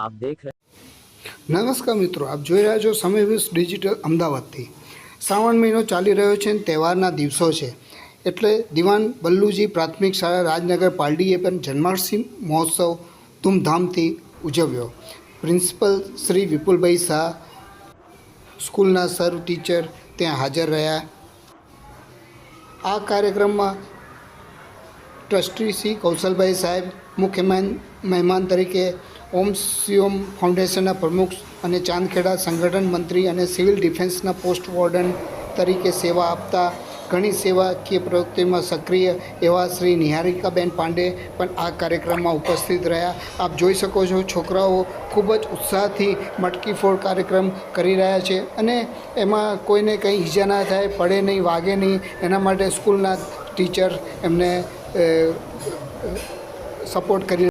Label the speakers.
Speaker 1: આપ દેખ
Speaker 2: નમસ્કાર મિત્રો, આપ જોઈ રહ્યા છો સમય વીસ ડિજિટલ અમદાવાદથી. શ્રાવણ મહિનો ચાલી રહ્યો છે અને તહેવારના દિવસો છે. એટલે દિવાન બલ્લુજી પ્રાથમિક શાળા રાજનગર પાલડીએ પણ જન્માષ્ટમી મહોત્સવ ધૂમધામથી ઉજવ્યો. પ્રિન્સિપલ શ્રી વિપુલભાઈ શાહ સ્કૂલના સર, ટીચર ત્યાં હાજર રહ્યા. આ કાર્યક્રમમાં ટ્રસ્ટી શ્રી કૌશલભાઈ સાહેબ, મુખ્ય મહેમાન તરીકે ઓમ સિયોમ ફાઉન્ડેશનના પ્રમુખ અને ચાંદખેડા સંગઠન મંત્રી અને સિવિલ ડિફેન્સના પોસ્ટ વોર્ડન તરીકે સેવા આપતા, ઘણી સેવાકીય પ્રવૃત્તિમાં સક્રિય એવા શ્રી નિહારિકાબેન પાંડે પણ આ કાર્યક્રમમાં ઉપસ્થિત રહ્યા. આપ જોઈ શકો છો, છોકરાઓ ખૂબ જ ઉત્સાહથી મટકી ફોડ કાર્યક્રમ કરી રહ્યા છે અને એમાં કોઈને કંઈ ઈજા ના થાય, પડે નહીં, વાગે નહીં, એના માટે સ્કૂલના ટીચર એમને સપોર્ટ કરી